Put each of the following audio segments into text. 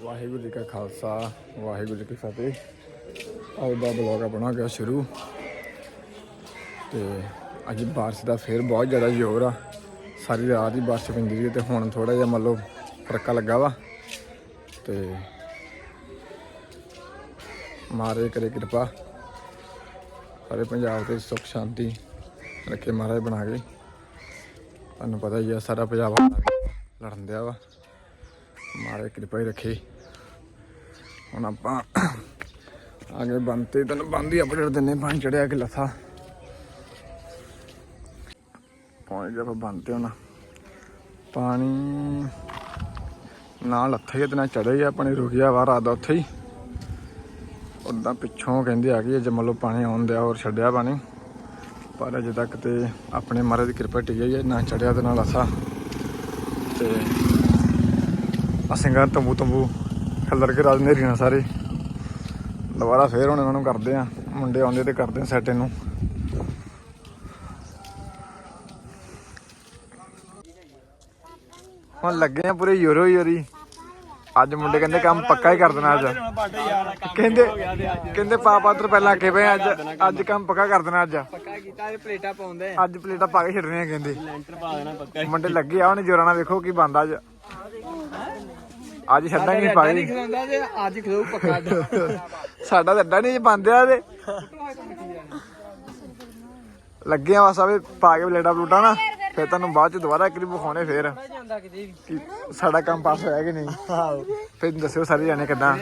ਵਾਹਿਗੁਰੂ ਜੀ ਕਾ ਖਾਲਸਾ, ਵਾਹਿਗੁਰੂ ਜੀ ਕੀ ਫਤਿਹ। ਅੱਜ ਦਾ ਬਲੌਗ ਆਪਣਾ ਗਿਆ ਸ਼ੁਰੂ। ਤੇ ਅੱਜ ਬਾਰਿਸ਼ ਦਾ ਫੇਰ ਬਹੁਤ ਜ਼ਿਆਦਾ ਜ਼ੋਰ ਆ। ਸਾਰੀ ਰਾਤ ਹੀ ਬਾਰਿਸ਼ ਪੈਂਦੀ ਰਹੀ ਤੇ ਹੁਣ ਥੋੜਾ ਜਿਹਾ ਮੰਨ ਲਓ ਫਰਕਾ ਲੱਗਾ ਵਾ। ਤੇ ਮਾਰੇ ਕਰੇ ਕਿਰਪਾ। ਸਾਰੇ ਪੰਜਾਬ ਤੇ ਸੁੱਖ, ਸ਼ਾਂਤੀ ਰੱਖੇ ਮਹਾਰਾਜ ਬਣਾ ਕੇ। ਤੁਹਾਨੂੰ ਪਤਾ ਹੀ ਆ, ਸਾਰਾ ਪੰਜਾਬ ਲੜਨ ਦਿਆ ਵਾ। ਮਾਰੇ ਕਿਰਪਾ ਹੀ ਰੱਖੇ। ਹੁਣ ਆਪਾਂ ਆਗੇ ਬੰਤੇ ਤੈਨੂੰ ਬੰਦੀ ਅਪਡੇਟ ਦਿੰਨੇ ਪਾਣੀ ਚੜਿਆ ਕਿ ਲੱਥਾ। ਪਹੁੰਚ ਗਿਆ ਆਪਾਂ ਬੰਤੇ ਹੁਣ ਪਾਣੀ ਨਾ ਲੱਥਾ ਹੀ ਤੇ ਨਾ ਚੜਿਆ ਹੀ ਆ, ਪਾਣੀ ਰੁਕ ਗਿਆ ਵਾ ਰਾਤ ਉੱਥੇ ਹੀ। ਉਦਾਂ ਪਿੱਛੋਂ ਕਹਿੰਦੇ ਆ ਕਿ ਜੇ ਮੰਨ ਲਓ ਪਾਣੀ ਆਉਣ ਦਿਆ ਹੋਰ ਛੱਡਿਆ ਪਾਣੀ ਪਰ ਅਜੇ ਤੱਕ ਤੇ ਆਪਣੇ ਮਹਾਰਾਜ ਦੀ ਕਿਰਪਾ ਟਿਕੀ ਹੈ ਨਾ ਚੜਿਆ ਤੇ ਨਾ ਲੱਥਾ। ਤੇ ਅਸੀਂ ਗਾ ਤੰਬੂ ਤੰਬੂ ਖੱਲਰ ਕੇ ਰਾਜ ਨੇਰੀ ਨਾਲ ਸਾਰੇ। ਦੁਬਾਰਾ ਫੇਰ ਹੁਣ ਇਹਨਾਂ ਨੂੰ ਕਰਦੇ ਆ ਮੁੰਡੇ ਆਉਂਦੇ ਤੇ ਕਰਦੇ ਆ ਸੈਟ ਇਹਨੂੰ। ਹੁਣ ਲੱਗੇ ਆ ਪੂਰੇ ਯੋਰੋ ਯੋਰੀ। ਅੱਜ ਮੁੰਡੇ ਕਹਿੰਦੇ ਕੰਮ ਪੱਕਾ ਹੀ ਕਰ ਦੇਣਾ ਅੱਜ। ਕਹਿੰਦੇ ਕਹਿੰਦੇ ਪਾਪਾ ਤੋਂ ਪਹਿਲਾਂ ਆਕੇ ਪਏ ਅੱਜ ਅੱਜ ਕੰਮ ਪੱਕਾ ਕਰ ਦੇਣਾ ਅੱਜ। ਪੱਕਾ ਕੀਤਾ ਇਹ ਪਲੇਟਾਂ ਪਾਉਂਦੇ ਅੱਜ ਪਲੇਟਾਂ ਪਾ ਕੇ ਛੱਡਣੀਆਂ ਕਹਿੰਦੇ। ਲੈਂਟਰ ਪਾ ਦੇਣਾ ਪੱਕਾ ਮੁੰਡੇ ਲੱਗੇ ਆ ਉਹਨੇ ਜੋਰਾਂ ਨਾਲ ਵੇਖੋ ਕੀ ਬੰਦਾ ਅੱਜ। ਅੱਜ ਛੱਡਾਂਗੇ ਨਹੀਂ ਪਾਈ ਖਲੋਂਦਾ ਤੇ ਅੱਜ ਖਲੋ ਪੱਕਾ ਸਾਡਾ ਤਾਂ ਅੱਡਾ ਨਹੀਂ ਬੰਦਿਆ ਤੇ। ਲੱਗੇ ਆ ਆਵੇ ਪਾ ਕੇ ਬਲੇਡਾ ਬਲੂਟਾ ਨਾ ਫਿਰ ਤੁਹਾਨੂੰ ਬਾਅਦ ਚ ਦੁਬਾਰਾ ਇੱਕ ਵਾਰੀ ਵਿਖਾਉਣੇ ਫੇਰ। ਜਾਂਦਾ ਕਿਤੇ ਵੀ ਕਿ ਸਾਡਾ ਕੰਮ ਪਾਸ ਹੋਇਆ ਕਿ ਨਹੀਂ? ਫਿਰ ਦੱਸਿਓ ਸਾਰੇ ਜਾਣੇ ਕਿਦਾਂ।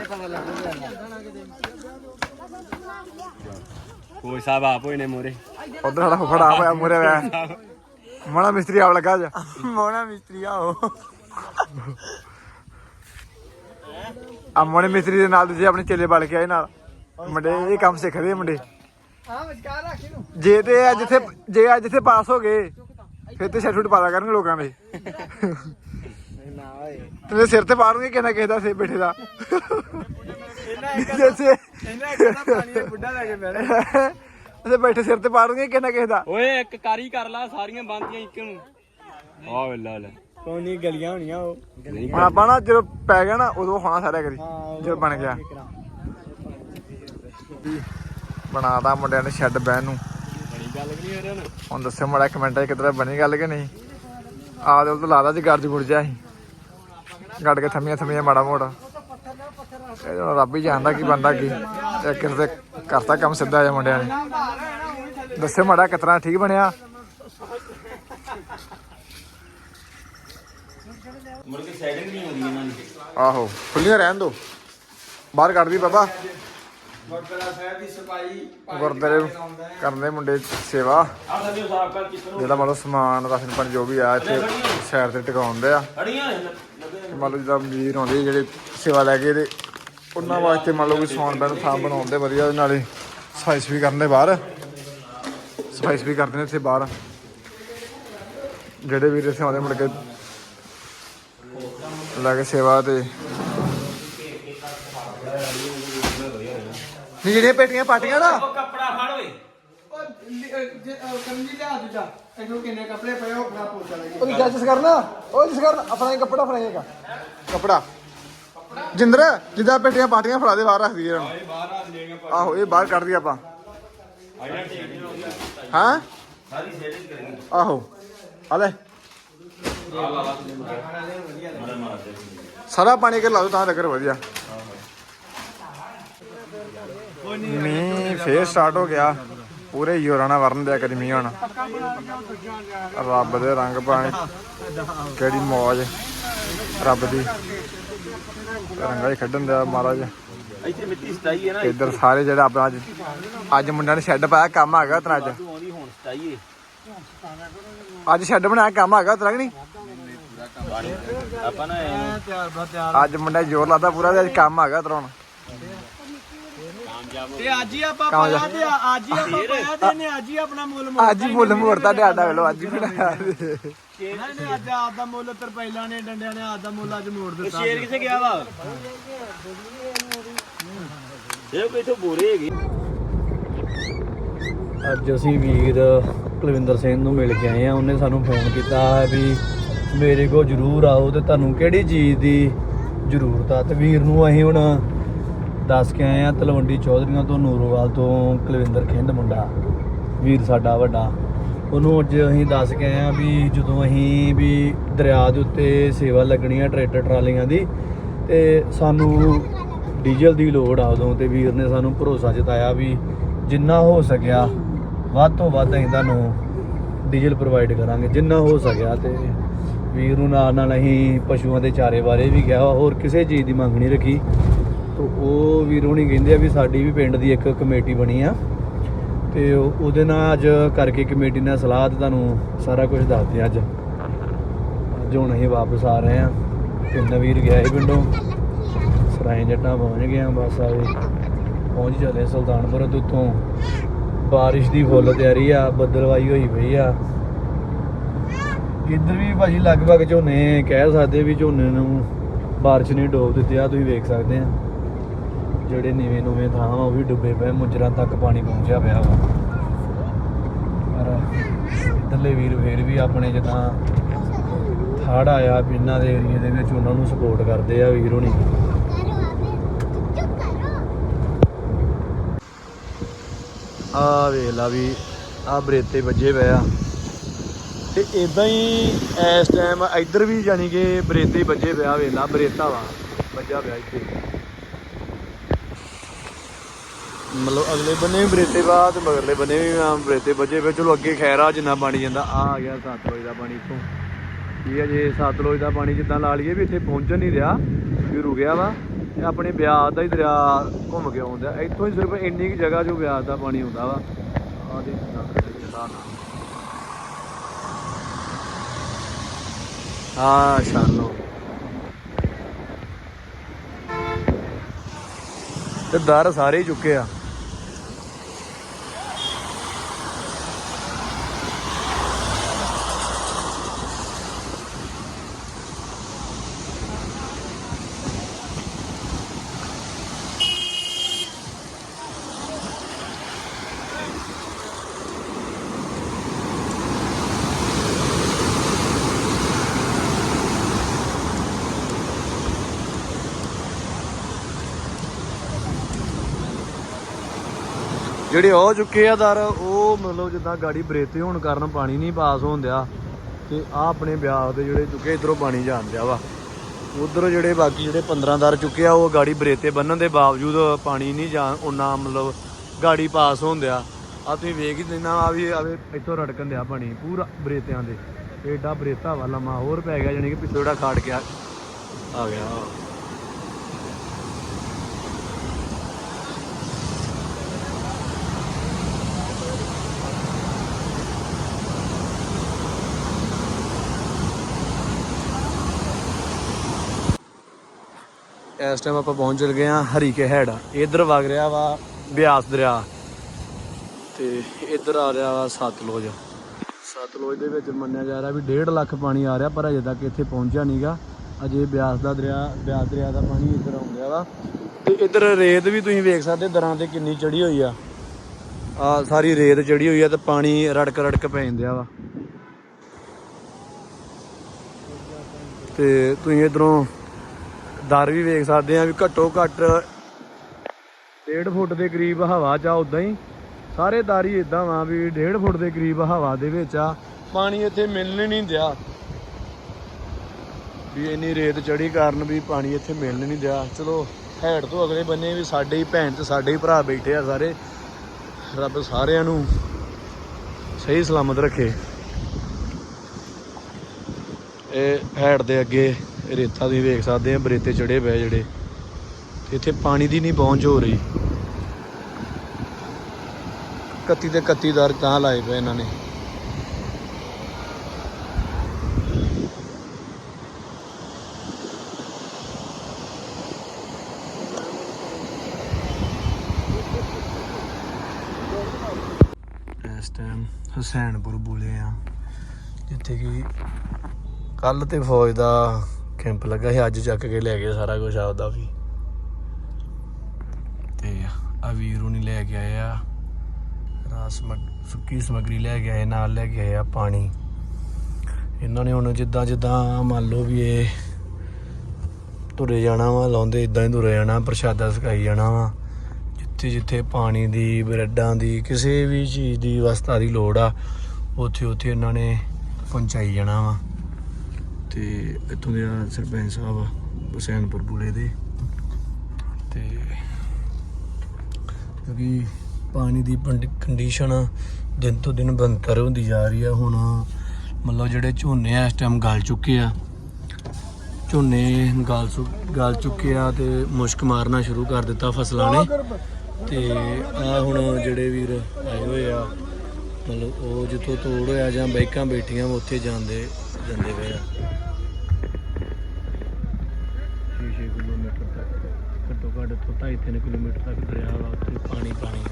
ਕੋਈ ਸਾਹਿਬ ਆਪ ਹੋਏ ਨੇ ਮੋਰੇ। ਉਧਰ ਸਾਡਾ ਫੁੱਫੜ ਹੋਇਆ ਮੂਰੇ ਵੇ। ਮਣਾ ਮਿਸਤਰੀ ਆਪ ਲੱਗਾ ਅੱਜ। ਮੋਣਾ ਮਿਸਤਰੀ ਆਓ ਆ ਮੋਣੇ ਮਿਸਤਰੀ ਦੇ ਨਾਲ ਦੂਜੇ ਆਪਣੇ ਚੇਲੇ ਬਲ ਕੇ ਆਏ ਨਾਲ। ਮੁੰਡੇ ਇਹ ਕੰਮ ਸਿੱਖਦੇ ਆ ਮੁੰਡੇ। ਹਾਂ ਵਿਚਕਾਰ ਰੱਖ ਇਹਨੂੰ। ਜੇ ਤੇ ਅੱਜ ਜਿੱਥੇ ਜੇ ਅੱਜ ਜਿੱਥੇ ਪਾਸ ਹੋ ਗਏ ਫਿਰ ਤੇ ਛੱਡ ਛੁੱਟ ਪਾਦਾ ਕਰਨਗੇ ਲੋਕਾਂ ਦੇ। ਨਾ ਓਏ ਤੇ ਸਿਰ ਤੇ ਪਾੜਨਗੇ ਕਿਸੇ ਨਾ ਕਿਸੇ ਦਾ ਸੇ ਬੈਠੇ ਦਾ। ਇਹਨਾਂ ਜੈਸੇ ਇਹਨਾਂ ਕਹਿੰਦਾ ਪਾਣੀ ਦਾ ਬੁੱਢਾ ਲੈ ਕੇ ਬਹਿਣਾ ਤੇ ਬੈਠੇ ਸਿਰ ਤੇ ਪਾੜਨਗੇ ਕਿਸੇ ਨਾ ਕਿਸੇ ਦਾ। ਓਏ ਇੱਕ ਕਾਰੀ ਕਰ ਲਾ ਸਾਰੀਆਂ ਬੰਦੀਆਂ ਇੱਕ ਨੂੰ। ਆ ਵੇਲਾ ਲੈ। ਕੋਈ ਨਹੀਂ ਗਲੀਆਂ ਹੋਣੀਆਂ ਉਹ। ਹੁਣ ਆਪਾਂ ਨਾ ਜਦੋਂ ਪੈ ਗਿਆ ਨਾ ਉਦੋਂ ਹੋਣਾ ਸਾਰਾ ਕਰੀ। ਜਦੋਂ ਬਣ ਗਿਆ। ਬਣਾਦਾ ਮੁੰਡਿਆਂ ਨੇ ਸ਼ੈੱਡ ਬਹਿਣ ਨੂੰ। ਬੜੀ ਗੱਲ ਨਹੀਂ ਹੋ ਰਹੀ ਹੁਣ? ਹੁਣ ਦੱਸਿਓ ਮੜਾ ਕਮੈਂਟ ਚ ਕਿਤਰਾ ਬਣੀ ਗੱਲ ਕਿ ਨਹੀਂ। ਆ ਦੇ ਉਹ ਤਾਂ ਲਾਦਾ ਜੀ ਗਰਜ ਗੁੜ ਜਾ ਸੀ। ਗੱਡ ਕੇ ਥਮੀਆਂ ਥਮੀਆਂ ਮਾੜਾ ਮੋੜਾ ਇਹ ਹੁਣ ਰੱਬ ਹੀ ਜਾਣਦਾ ਕੀ ਬੰਦਾ ਕੀ। ਇਹ ਤੇ ਕਰਤਾ ਕੰਮ ਸਿੱਧਾ ਆ ਮੁੰਡਿਆਂ ਨੇ। ਦੱਸਿਓ ਮੜਾ ਕਿਤਰਾ ਠੀਕ ਬਣਿਆ ਮੁੜ ਕੇ ਸੈਟਿੰਗ ਨਹੀਂ ਹੁੰਦੀ ਇਹਨਾਂ ਦੀ। ਆਹੋ ਖੁੱਲੀਆਂ ਰਹਿਣ ਦੋ। ਬਾਹਰ ਕੱਢ ਦੀ ਬਾਬਾ। ਗੁਰਦੁਆਰਾ ਸਾਹਿਬ ਦੀ ਸਫ਼ਾਈ ਗੁਰਦਾਰੇ ਕਰਦੇ ਮੁੰਡੇ ਸੇਵਾ। ਆ ਥੱਲੇ ਸਾਫ਼ ਕਰ ਕਿਸ ਜਿਹੜਾ ਮੰਨ ਲਓ ਸਮਾਨ ਰਾਸ਼ਨ ਪਾਣੀ ਜੋ ਵੀ ਆ ਇੱਥੇ ਸਾਈਡ ਤੇ ਟਿਕਾਉਂਦੇ ਆ। ਖੜੀਆਂ ਤੇ ਮੰਨ ਲਓ ਜਿੱਦਾਂ ਮੀਰ ਆਉਂਦੇ ਜਿਹੜੇ ਸੇਵਾ ਲੈ ਕੇ ਤੇ ਉਹਨਾਂ ਵਾਸਤੇ ਮੰਨ ਲਓ ਕੋਈ ਸੌਣ ਬੈਣ ਥਾਂ ਬਣਾਉਂਦੇ ਵਧੀਆ ਤੇ ਨਾਲੇ ਸਫ਼ਾਈ ਵੀ ਕਰਦੇ ਬਾਹਰ। ਸਫ਼ਾਈ ਵੀ ਕਰਦੇ ਨੇ ਇੱਥੇ ਬਾਹਰ। ਜਿਹੜੇ ਵੀਰ ਇੱਥੇ ਆਉਂਦੇ ਮੁੜ ਕੇ ਲੈ ਕੇ ਸੇਵਾ ਤੇ। ਨਹੀਂ ਜਿਹੜੀਆਂ ਪੇਟੀਆਂ ਪਾਟੀਆਂ ਨਾ। ਕੱਪੜਾ ਫੜ ਓਏ। ਕੰਜੀ ਲਿਆ ਦੂਜਾ ਇਹਨੂੰ ਕਿੰਨੇ ਕੱਪੜੇ ਪਏ ਉਹ ਪੋਚਾ ਲੱਗੀ ਉਹ ਜੱਜਸ ਕਰਨਾ। ਉਹ ਜਿਸ ਕਰਨ। ਆਪਣਾ ਹੀ ਕੱਪੜਾ ਫੜਾਏਗਾ ਕੱਪੜਾ। ਜਿੰਦਰ ਜਿੱਦਾਂ ਪੇਟੀਆਂ ਪਾਟੀਆਂ ਫੜਾ ਦੇ ਬਾਹਰ ਰੱਖ ਦਈਏ ਆਹੋ ਇਹ ਬਾਹਰ ਕੱਢ ਦਈਏ ਆਪਾਂ। ਹਾਂ? ਸਾਰੀ ਸੈਟਿੰਗ ਕਰਾਂਗੇ। ਆਹੋ। ਆ ਲੈ। ਸਾਰਾ ਪਾਣੀ ਕੇ ਲਾ ਦੋ ਤਾਂ ਤੱਕ ਵਧੀਆ। ਮੀਂਹ ਫੇਰ ਸਟਾਰਟ ਹੋ ਗਿਆ। ਪੂਰੇ ਯੋਰਾਨਾ ਵਰਨ ਦਿਆ ਕਰੀ ਮੀਂਹ ਹੁਣ। ਰੱਬ ਦੇ ਰੰਗ ਪਾਣੀ ਕਿਹੜੀ ਮੌਜ ਰੱਬ ਦੀ। ਰੰਗਾਂ ਹੀ ਖੇਡਣ ਦਿਆ ਮਹਾਰਾਜ। ਇੱਥੇ ਮਿੱਟੀ ਸਟਾਈ ਹੈ ਨਾ। ਇੱਧਰ ਸਾਰੇ ਜਿਹੜੇ ਆਪਣਾ ਅੱਜ ਅੱਜ ਮੁੰਡਿਆਂ ਨੇ ਸ਼ੈੱਡ ਪਾਇਆ ਕੰਮ ਹੈਗਾ ਤੇਰਾ ਅੱਜ। ਹੁਣ ਅੱਜ ਸ਼ੈੱਡ ਬਣਾਇਆ ਕੰਮ ਹੈਗਾ ਤੇਰਾ ਕਿ ਨਹੀਂ? ਆਪਾਂ ਨਾ ਇਹਨੂੰ ਤਿਆਰ ਬਾ ਤਿਆਰ। ਅੱਜ ਮੁੰਡਾ ਜ਼ੋਰ ਲਾਦਾ ਪੂਰਾ ਤੇ ਅੱਜ ਕੰਮ ਹੈਗਾ ਤੇਰਾ ਹੁਣ। ਤੇ ਅੱਜ ਹੀ ਆਪਾਂ ਕਾਮ ਜਾ। ਪਾਇਆ ਤੇ ਅੱਜ ਹੀ ਆਪਾਂ ਪਾਇਆ ਤੇ ਇਹਨੇ ਅੱਜ ਹੀ ਆਪਣਾ ਮੁੱਲ ਅੱਜ ਹੀ ਮੁੱਲ ਮੋੜਤਾ ਡਾਡਾ ਵੇਲੋ ਅੱਜ ਹੀ ਇਹਨਾਂ ਨੇ ਅੱਜ ਆਪ ਦਾ ਮੁੱਲ ਤਰਪੈਲਾਂ ਨੇ ਡੰਡਿਆਂ ਨੇ ਆਪ ਦਾ ਮੁੱਲ ਅੱਜ ਮੋੜ ਦਿੱਤਾ। ਸ਼ੇਰ ਕਿੱਥੇ ਗਿਆ ਵਾ? ਇਹ ਕੋਈ ਇਥੋਂ ਬੋਰੇ ਹੈਗੇ। ਅੱਜ ਅਸੀਂ ਵੀਰ ਕੁਲਵਿੰਦਰ ਸਿੰਘ ਨੂੰ ਮਿਲ ਕੇ ਆਏ ਆ ਉਹਨੇ ਸਾਨੂੰ ਫੋਨ ਕੀਤਾ ਵੀ ਮੇਰੇ ਕੋਲ ਜਰੂਰ ਆਓ ਤੇ ਤੁਹਾਨੂੰ ਕਿਹੜੀ ਚੀਜ਼ ਦੀ ਜ਼ਰੂਰਤ ਆ? ਤੇ ਵੀਰ ਨੂੰ ਅਸੀਂ ਹੁਣ ਦੱਸ ਕੇ ਆਏ ਆ, ਤਲਵੰਡੀ ਚੌਧਰੀਆਂ ਤੋਂ, ਨੂਰੋਵਾਲ ਤੋਂ, ਕੁਲਵਿੰਦਰ ਖਿੰਦ ਮੁੰਡਾ, ਵੀਰ ਸਾਡਾ ਵੱਡਾ। ਉਹਨੂੰ ਅੱਜ ਅਸੀਂ ਦੱਸ ਕੇ ਆਏ ਆ ਵੀ ਜਦੋਂ ਅਸੀਂ ਵੀ ਦਰਿਆ ਦੇ ਉੱਤੇ ਸੇਵਾ ਲੱਗਣੀ ਆ ਟਰੈਕਟਰ ਟਰਾਲੀਆਂ ਦੀ, ਤੇ ਸਾਨੂੰ ਡੀਜ਼ਲ ਦੀ ਲੋੜ ਆ ਉਦੋਂ ਤੇ ਵੀਰ ਨੇ ਸਾਨੂੰ ਭਰੋਸਾ ਜਤਾਇਆ ਵੀ ਜਿੰਨਾ ਹੋ ਸਕਿਆ, ਵੱਧ ਤੋਂ ਵੱਧ ਅਸੀਂ ਤੁਹਾਨੂੰ ਡੀਜ਼ਲ ਪ੍ਰੋਵਾਈਡ ਕਰਾਂਗੇ, ਜਿੰਨਾ ਹੋ ਸਕਿਆ ਤੇ ਵੀਰ ਨੂੰ ਨਾਲ ਨਾਲ ਅਸੀਂ ਪਸ਼ੂਆਂ ਦੇ ਚਾਰੇ ਬਾਰੇ ਵੀ ਕਿਹਾ, ਹੋਰ ਕਿਸੇ ਚੀਜ਼ ਦੀ ਮੰਗ ਨਹੀਂ ਰੱਖੀ। ਤੇ ਉਹ ਵੀਰ ਹੁਣੀ ਕਹਿੰਦੇ ਆ ਵੀ ਸਾਡੀ ਵੀ ਪਿੰਡ ਦੀ ਇੱਕ ਕਮੇਟੀ ਬਣੀ ਆ। ਤੇ ਉਹਦੇ ਨਾਲ ਅੱਜ ਕਰਕੇ ਕਮੇਟੀ ਨਾਲ ਸਲਾਹ ਤੇ ਤੁਹਾਨੂੰ ਸਾਰਾ ਕੁਝ ਦੱਸਦੇ ਅੱਜ। ਅੱਜ ਹੁਣ ਅਸੀਂ ਵਾਪਸ ਆ ਰਹੇ ਆ। ਪਿੰਡ ਵੀਰ ਗਿਆ ਸੀ ਪਿੰਡੋਂ। ਸਰਾਏ ਜੱਟਾਂ ਪਹੁੰਚ ਗਏ ਆ ਬਸ ਆਵੇ ਪਹੁੰਚ ਚਲੇ ਸੁਲਤਾਨਪੁਰ ਤੋਂ। ਉੱਥੋਂ ਬਾਰਿਸ਼ ਦੀ ਫੁੱਲ ਤਿਆਰੀ ਆ, ਬੱਦਲਵਾਈ ਹੋਈ ਪਈ ਆ। ਇੱਧਰ ਵੀ ਭਾਜੀ ਲਗਭਗ ਝੋਨੇ ਕਹਿ ਸਕਦੇ ਵੀ ਝੋਨੇ ਨੂੰ ਬਾਰਿਸ਼ ਨੇ ਡੋਬ ਦਿੱਤੇ ਆ, ਤੁਸੀਂ ਵੇਖ ਸਕਦੇ ਆ। ਜਿਹੜੇ ਨੀਵੇਂ ਨੂਵੇਂ ਥਾਂ ਉਹ ਵੀ ਡੁੱਬੇ ਪਏ ਮੁੰਜਰਾਂ ਤੱਕ ਪਾਣੀ ਪਹੁੰਚਿਆ ਪਿਆ ਵਾ। ਪਰ ਇੱਧਰਲੇ ਵੀਰ ਫੇਰ ਵੀ ਆਪਣੇ ਜਿੱਦਾਂ ਹੜ੍ਹ ਆਇਆ ਪਿੰਨਾਂ ਦੇ ਏਰੀਏ ਦੇ ਵਿੱਚ, ਉਹਨਾਂ ਨੂੰ ਸਪੋਰਟ ਕਰਦੇ ਆ ਵੀਰ ਹੋਣੀ। ਆ ਵੇਖ ਲਾ ਵੀ ਆ ਬਰੇਤੇ ਵੱਜੇ ਪਏ ਆ। ਤੇ ਇਦਾਂ ਹੀ ਇਸ ਟਾਈਮ ਇੱਧਰ ਵੀ ਜਾਨੀ ਕਿ ਬਰੇਤੇ ਵੱਜੇ ਪਿਆ ਵੇਲਾ, ਬਰੇਤਾ ਵਾ, ਵੱਜਾ ਪਿਆ ਇੱਥੇ। ਮਤਲਬ ਅਗਲੇ ਬੰਨੇ ਵੀ ਬਰੇਤੇ ਵਾ ਤੇ ਮਗਰਲੇ ਬੰਨੇ ਵੀ ਆ ਬਰੇਤੇ ਵੱਜੇ ਪਏ ਚਲੋ ਅੱਗੇ ਖੈਰ ਆ, ਜਿੰਨਾ ਪਾਣੀ ਜਾਂਦਾ ਆ ਆ ਗਿਆ ਸਤਲੁਜ ਦਾ ਪਾਣੀ ਇੱਥੋਂ। ਠੀਕ ਹੈ ਜੇ ਸਤਲੁਜ ਦਾ ਪਾਣੀ ਜਿੱਦਾਂ ਲਾ ਲਈਏ ਵੀ ਇੱਥੇ ਪਹੁੰਚਣ ਨਹੀਂ ਰਿਹਾ, ਵੀ ਰੁਕਿਆ ਵਾ, ਤੇ ਆਪਣੇ ਬਿਆਸ ਦਾ ਹੀ ਦਰਿਆ ਘੁੰਮ ਕੇ ਆਉਂਦਾ। ਇੱਥੋਂ ਹੀ ਸਿਰਫ ਇੰਨੀ ਕੁ ਜਗ੍ਹਾ ਜੋ ਬਿਆਸ ਦਾ ਪਾਣੀ ਹੁੰਦਾ ਵਾ। ਆ ਦੇ ਆ ਸ਼ਾਨੋ ਤੇ ਦਰ ਸਾਰੇ ਚੁੱਕੇ ਆ। ਜਿਹੜੇ ਹੋ ਚੁੱਕੇ ਆ ਦਰ, ਉਹ ਮਤਲਬ ਜਿੱਦਾਂ ਗਾੜੀ ਬਰੇਤੇ ਹੋਣ ਕਾਰਨ ਪਾਣੀ ਨਹੀਂ ਪਾਸ ਹੋਣ ਦਿਆ ਤੇ ਆ ਆਪਣੇ ਵਿਆਹ ਦੇ ਜਿਹੜੇ ਚੁੱਕੇ, ਇਧਰੋਂ ਪਾਣੀ ਜਾਣ ਦਿਆ ਵਾ। ਉਧਰ ਜਿਹੜੇ ਬਾਕੀ ਜਿਹੜੇ 15 ਦਰ ਚੁੱਕੇ ਆ, ਉਹ ਗਾੜੀ ਬਰੇਤੇ ਬੰਨਣ ਦੇ ਬਾਵਜੂਦ ਪਾਣੀ ਨਹੀਂ ਜਾਣ ਉਹਨਾਂ ਮਤਲਬ ਗਾੜੀ ਪਾਸ ਹੋਣ ਦਿਆ। ਆ ਤੁਸੀਂ ਵੇਖ ਹੀ ਲੈਣਾ ਆ ਵੀ ਆਵੇ ਇੱਥੋਂ ਰੜਕਣ ਦਿਆ ਪਾਣੀ, ਪੂਰਾ ਬਰੇਤਿਆਂ ਦੇ। ਏਡਾ ਬਰੇਤਾ ਵਾ ਲੰਮਾ, ਹੋਰ ਪੈ ਗਿਆ ਜਾਨੀ ਕਿ ਪਿੱਛੇ ਜਿਹੜਾ ਖਾੜ ਗਿਆ ਆ ਆ ਗਿਆ। ਇਸ ਟਾਈਮ ਆਪਾਂ ਪਹੁੰਚ ਚੁੱਕੇ ਗਏ ਆ ਹਰੀਕੇ ਹੈਡ ਇਧਰ ਵਗ ਰਿਹਾ ਵਾ ਬਿਆਸ ਦਰਿਆ। ਤੇ ਇਧਰ ਆ ਰਿਹਾ ਵਾ ਸਤਲੁਜ। ਸਤਲੁਜ ਦੇ ਵਿੱਚ ਮੰਨਿਆ ਜਾ ਰਿਹਾ ਵੀ 1.5 ਲੱਖ ਪਾਣੀ ਆ ਰਿਹਾ, ਪਰ ਅਜੇ ਤੱਕ ਇੱਥੇ ਪਹੁੰਚਿਆ ਨਹੀਂਗਾ ਅਜੇ ਬਿਆਸ ਦਾ ਦਰਿਆ, ਬਿਆਸ ਦਰਿਆ ਦਾ ਪਾਣੀ ਇੱਧਰ ਆਉਂਦਾ ਵਾ। ਤੇ ਇੱਧਰ ਰੇਤ ਵੀ ਤੁਸੀਂ ਵੇਖ ਸਕਦੇ, ਦਰਾਂ ਤੇ ਕਿੰਨੀ ਚੜੀ ਹੋਈ ਆ। ਆ ਸਾਰੀ ਰੇਤ ਚੜੀ ਹੋਈ ਆ ਤੇ ਪਾਣੀ ਰੜਕ ਰੜਕ ਪੈ ਜਾਂਦਿਆ ਵਾ। ਤੇ ਤੁਸੀਂ ਇਧਰੋਂ ਦਰ ਵੀ ਵੇਖ ਸਕਦੇ ਆ ਵੀ ਘੱਟੋ ਘੱਟ 1.5 ਫੁੱਟ ਦੇ ਕਰੀਬ ਹਵਾ ਚ ਆ ਉਦਾਂ ਹੀ। ਸਾਰੇ ਦਰ ਹੀ ਇਦਾਂ ਵਾ ਵੀ 1.5 ਫੁੱਟ ਦੇ ਕਰੀਬ ਹਵਾ ਦੇ ਵਿੱਚ ਆ। ਪਾਣੀ ਇੱਥੇ ਮਿਲਣ ਨਹੀਂ ਦਿਆ। ਵੀ ਇੰਨੀ ਰੇਤ ਚੜੀ ਕਾਰਨ ਵੀ ਪਾਣੀ ਇੱਥੇ ਮਿਲਣ ਨਹੀਂ ਦਿਆ। ਚਲੋ ਹੈਡ ਤੋਂ ਅਗਲੇ ਬੰਨੇ ਵੀ ਸਾਡੇ ਹੀ ਭੈਣ ਤੇ ਸਾਡੇ ਹੀ ਭਰਾ ਬੈਠੇ ਆ ਸਾਰੇ। ਰੱਬ ਸਾਰਿਆਂ ਨੂੰ ਸਹੀ ਸਲਾਮਤ ਰੱਖੇ। ਇਹ ਹੈਡ ਦੇ ਅੱਗੇ ਰੇਤਾ ਤੁਸੀਂ ਵੇਖ ਸਕਦੇ ਆ, ਬਰੇਤੇ ਚੜੇ ਪਏ ਜਿਹੜੇ। ਇੱਥੇ ਪਾਣੀ ਦੀ ਨਹੀਂ ਪਹੁੰਚ ਹੋ ਰਹੀ। 31 ਤੇ 31 ਦਰ ਤਾਂ ਲਾਏ ਪਏ ਇਹਨਾਂ ਨੇ। ਇਸ ਟਾਈਮ ਹੁਸੈਨਪੁਰ ਬੋਲੇ ਆ, ਜਿੱਥੇ ਕਿ ਕੱਲ ਤੇ ਫੌਜ ਦਾ ਕੈਂਪ ਲੱਗਾ ਸੀ, ਅੱਜ ਚੱਕ ਕੇ ਲੈ ਗਏ ਸਾਰਾ ਕੁਝ ਆਪਦਾ ਵੀ। ਤੇ ਆ ਵੀਰੂ ਨਹੀਂ ਲੈ ਕੇ ਆਏ ਆ। ਰਾਸ ਸੁੱਕੀ ਸਮਗਰੀ ਲੈ ਕੇ ਆਏ, ਨਾਲ ਲੈ ਕੇ ਆਏ ਆ ਪਾਣੀ। ਇਹਨਾਂ ਨੇ ਹੁਣ ਜਿੱਦਾਂ ਜਿੱਦਾਂ ਮੰਨ ਲਓ ਵੀ ਇਹ ਤੁਰੇ ਜਾਣਾ ਵਾ, ਲਾਉਂਦੇ ਇਦਾਂ ਹੀ ਤੁਰੇ ਜਾਣਾ, ਪ੍ਰਸ਼ਾਦਾ ਸਕਾਈ ਜਾਣਾ ਵਾ। ਜਿੱਥੇ ਜਿੱਥੇ ਪਾਣੀ ਦੀ, ਬਰੈਡਾਂ ਦੀ, ਕਿਸੇ ਵੀ ਚੀਜ਼ ਦੀ ਵਸਤਾ ਦੀ ਲੋੜ ਆ, ਉੱਥੇ ਉੱਥੇ ਇਹਨਾਂ ਨੇ ਪਹੁੰਚਾਈ ਜਾਣਾ ਵਾ। ਤੇ ਇੱਥੋਂ ਦੇ ਆ ਸਰਪੰਚ ਸਾਹਿਬ ਆ, ਹੁਸੈਨਪੁਰ ਬੁਲੇ ਦੇ। ਤੇ ਕਿਉਂਕਿ ਪਾਣੀ ਦੀ ਕੰਡੀਸ਼ਨ ਦਿਨ ਤੋਂ ਦਿਨ ਬੰਤਰ ਹੁੰਦੀ ਜਾ ਰਹੀ ਆ। ਹੁਣ ਮਤਲਬ ਜਿਹੜੇ ਝੋਨੇ ਆ, ਇਸ ਟਾਈਮ ਗਲ ਚੁੱਕੇ ਆ। ਝੋਨੇ ਗਲ ਸੁ ਗਲ ਚੁੱਕੇ ਆ ਤੇ ਮੁਸ਼ਕ ਮਾਰਨਾ ਸ਼ੁਰੂ ਕਰ ਦਿੱਤਾ ਫਸਲਾਂ ਨੇ। ਤੇ ਆ ਹੁਣ ਜਿਹੜੇ ਵੀਰ ਆਏ ਹੋਏ ਆ, ਮਤਲਬ ਉਹ ਜਿੱਥੋਂ ਤੋੜ ਹੋਇਆ ਜਾਂ ਬਾਈਕਾਂ ਬੈਠੀਆਂ ਵਾ ਉੱਥੇ ਜਾਂਦੇ ਜਾਂਦੇ ਪਏ ਆ। 6 ਕਿਲੋਮੀਟਰ ਤੱਕ ਘੱਟੋ ਘੱਟ ਤੋਂ 2.5 ਕਿਲੋਮੀਟਰ ਤੱਕ ਦਰਿਆ ਵਾ ਉੱਥੇ ਪਾਣੀ ਪਾਣੀ